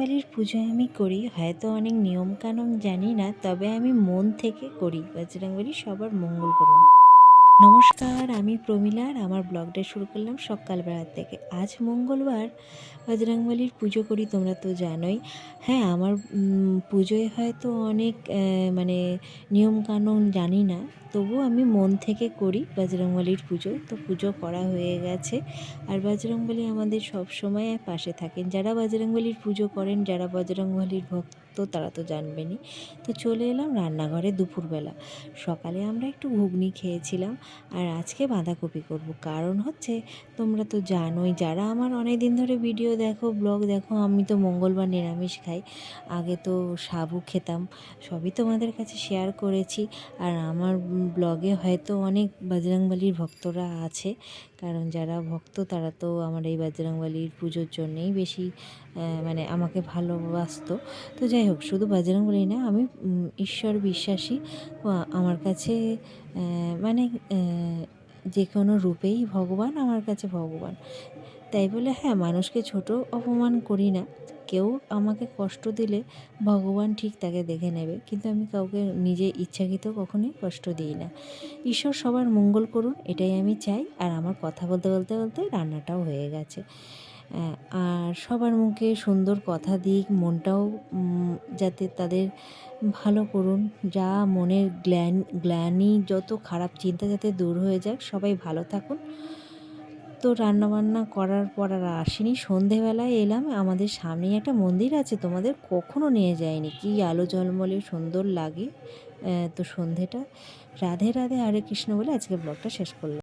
বজরংবলির পুজো আমি করি, হয়তো অনেক নিয়মকানুন জানি না, তবে আমি মন থেকে করি। বজরংবলী সবার মঙ্গল করুন। নমস্কার, আমি প্রমিলা আর আমার ব্লগটা শুরু করলাম সকালবেলার থেকে। আজ মঙ্গলবার বজরংবলির পুজো করি তোমরা তো জানোই। হ্যাঁ আমার পুজোয় হয়তো অনেক মানে নিয়মকানুন জানি না তবুও আমি মন থেকে করি বজরংবলির পুজো। তো পুজো করা হয়ে গেছে। আর বজরংবলী আমাদের সব সময় পাশে থাকেন। যারা বজরংবলীর পুজো করেন, যারা বজরংবলীর ভক্ত, তারা তো জানবেনই। তো চলে এলাম রান্নাঘরে দুপুরবেলা। সকালে আমরা একটু ঘুগনি খেয়েছিলাম আর আজকে বাঁধাকপি করব। কারণ হচ্ছে, তোমরা তো জানোই, যারা আমার অনেক দিন ধরে ভিডিও দেখো, ব্লগ দেখো, আমি তো মঙ্গলবার নিরামিষ খাই। আগে তো সাবু খেতাম, সবই তোমাদের কাছে শেয়ার করেছি। আর আমার ব্লগে হয়তো অনেক বজরংবলির ভক্তরা আছে, কারণ যারা ভক্ত তারা তো আমার এই বজরংবলির পুজোর জন্যেই বেশি মানে আমাকে ভালোবাসতো। তো যাই হোক, শুধু বজরংবলী না, আমি ঈশ্বর বিশ্বাসী। আমার কাছে মানে যে কোনো রূপেই ভগবান আমার কাছে ভগবান। তাই বলে হ্যাঁ মানুষকে ছোট অপমান করি না। কেউ আমাকে কষ্ট দিলে ভগবান ঠিক তাকে দেখে নেবে। কিন্তু আমি কাউকে নিজে ইচ্ছাকৃত কখনোই কষ্ট দিই না। ঈশ্বর সবার মঙ্গল করুন, এটাই আমি চাই। আর আমার কথা বলতে বলতে বলতে রান্নাটাও হয়ে গেছে। আর সবার মুখে সুন্দর কথা দিক, মনটাও যাতে তাদের ভালো করুন। যা মনের গ্ল্যান, গ্লানি, যত খারাপ চিন্তা যাতে দূর হয়ে যাক, সবাই ভালো থাকুন। তো রান্নাবান্না করার পর আর আসিনি। সন্ধেবেলায় এলাম, আমাদের সামনেই একটা মন্দির আছে, তোমাদের কখনো নিয়ে যায়নি কি আলো জলমলে সুন্দর লাগে তো সন্ধেটা। রাধে রাধে হরে কৃষ্ণ বলে আজকে ব্লগটা শেষ করলাম।